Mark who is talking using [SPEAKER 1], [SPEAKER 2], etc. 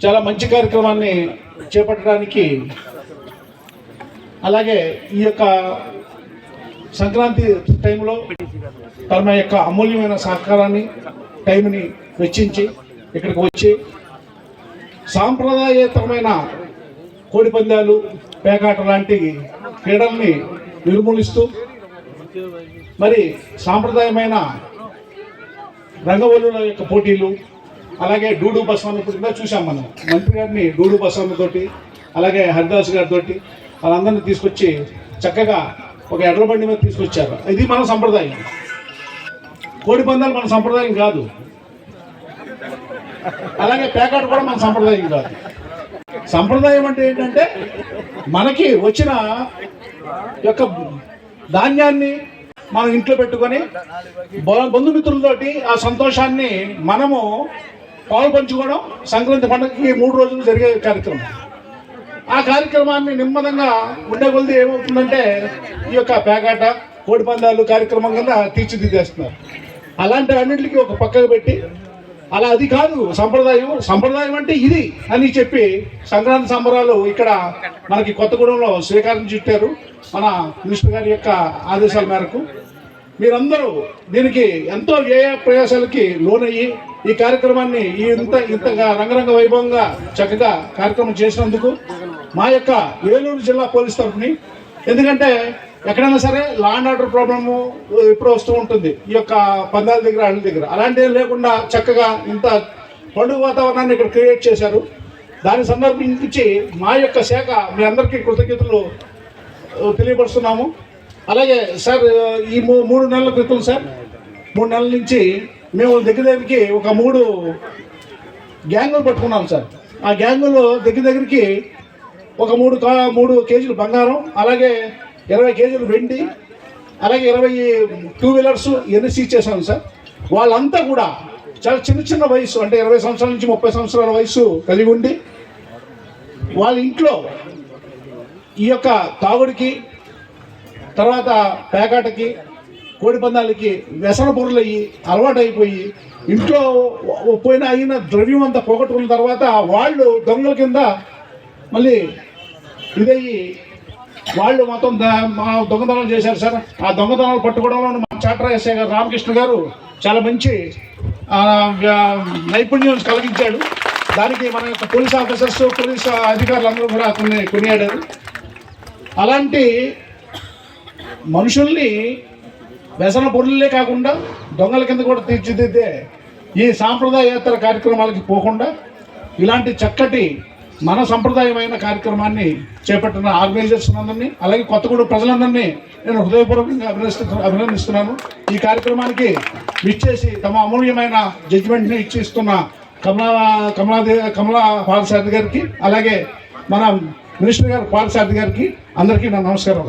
[SPEAKER 1] చాలా మంచి కార్యక్రమాన్ని చేపట్టడానికి అలాగే ఈ యొక్క సంక్రాంతి టైంలో తమ యొక్క అమూల్యమైన సహకారాన్ని టైంని వెచ్చించి ఇక్కడికి వచ్చి సాంప్రదాయేతరమైన కోడి పందాలు పేకాట లాంటి క్రీడల్ని నిర్మూలిస్తూ మరి సాంప్రదాయమైన రంగవల్లుల యొక్క పోటీలు అలాగే డూడు బసవన్న కూడా చూసాం మనం. మంత్రి గారిని డూడు బసవన్న తోటి అలాగే హరిదాస్ గారితో వాళ్ళందరినీ తీసుకొచ్చి చక్కగా ఒక ఎడ్రబండి మీద తీసుకొచ్చారు. ఇది మన సంప్రదాయం. కోడి పందాలు మన సంప్రదాయం కాదు. అలాగే పేకాట కూడా మన సంప్రదాయం కాదు. సంప్రదాయం అంటే ఏంటంటే మనకి వచ్చిన యొక్క ధాన్యాన్ని మనం ఇంట్లో పెట్టుకొని బంధుమిత్రులతోటి ఆ సంతోషాన్ని మనము పాలు పంచుకోవడం సంక్రాంతి పండుగకి మూడు రోజులు జరిగే కార్యక్రమం. ఆ కార్యక్రమాన్ని నిమ్మదంగా ఉండే కొలది ఏమవుతుందంటే ఈ యొక్క పేకాట కోడి పందాలు కార్యక్రమం కింద తీర్చిదిద్దేస్తున్నారు. అలాంటి అన్నింటికి ఒక పక్కకు పెట్టి అలా అది కాదు సంప్రదాయం సంప్రదాయం అంటే ఇది అని చెప్పి సంక్రాంతి సంబరాలు ఇక్కడ మనకి కొత్తగూడెంలో శ్రీకారం చుట్టారు మన మినిస్టర్ గారి యొక్క ఆదేశాల మేరకు. మీరందరూ దీనికి ఎంతో వ్యయ ప్రయాసాలకి లోనయ్యి ఈ కార్యక్రమాన్ని ఈ ఇంత ఇంతగా రంగరంగ వైభవంగా చక్కగా కార్యక్రమం చేసినందుకు మా యొక్క ఏలూరు జిల్లా పోలీస్ తరఫుని ఎందుకంటే ఎక్కడైనా సరే లా అండ్ ఆర్డర్ ప్రాబ్లము ఎప్పుడు వస్తూ ఉంటుంది. ఈ యొక్క పందాల దగ్గర అన్ని దగ్గర. అలాంటివి లేకుండా చక్కగా ఇంత పండుగ వాతావరణాన్ని ఇక్కడ క్రియేట్ చేశారు. దాని సందర్భించి మా యొక్క శాఖ మీ అందరికీ కృతజ్ఞతలు తెలియపరుస్తున్నాము. అలాగే సార్ ఈ మూ- మూడు నెలల క్రితం సార్ మూడు నెలల నుంచి మేము దగ్గర దగ్గరికి ఒక మూడు గ్యాంగులు పట్టుకున్నాం సార్. ఆ గ్యాంగులో దగ్గర దగ్గరికి ఒక మూడు కా మూడు కేజీలు బంగారం అలాగే ఇరవై కేజీలు వెండి అలాగే ఇరవై టూ వీలర్స్ ఇవన్నీ సీజ్ చేశాను సార్. వాళ్ళంతా కూడా చాలా చిన్న చిన్న వయసు అంటే ఇరవై సంవత్సరాల నుంచి ముప్పై సంవత్సరాల వయసు కలిగి ఉండి వాళ్ళ ఇంట్లో ఈ యొక్క తాగుడికి తర్వాత పేకాటకి కోడి పందాలకి వ్యసన పొరులయ్యి అలవాటైపోయి ఇంట్లో పోయిన అయిన ద్రవ్యం అంతా పోగొట్టుకున్న తర్వాత వాళ్ళు దొంగల కింద మళ్ళీ ఇదయ్యి వాళ్ళు మొత్తం ద- మా దొంగతనాలు చేశారు సార్. ఆ దొంగతనాలు పట్టుకోవడంలో మా చాట్రా ఎస్ఐ గారు రామకృష్ణ గారు చాలా మంచి నైపుణ్యం కలిగించాడు. దానికి మన యొక్క పోలీస్ ఆఫీసర్స్ పోలీస్ అధికారులు అందరూ కూడా కొన్ని కొనియాడారు. అలాంటి మనుషుల్ని వ్యసన పొరులే కాకుండా దొంగల కింద కూడా తీర్చిదిద్దే ఈ సాంప్రదాయేతర కార్యక్రమాలకి పోకుండా ఇలాంటి చక్కటి మన సంప్రదాయమైన కార్యక్రమాన్ని చేపట్టిన ఆర్గనైజర్స్ అందరినీ అలాగే కొత్తగూడ ప్రజలందరినీ నేను హృదయపూర్వకంగా అభినందిస్తు అభినందిస్తున్నాను. ఈ కార్యక్రమానికి విచ్చేసి తమ అమూల్యమైన జడ్జిమెంట్ని ఇచ్చిస్తున్న కమలా కమలాదే కమలా పాలసారథి గారికి అలాగే మన మినిస్టర్ గారు పాలసారథి గారికి అందరికీ నా నమస్కారం.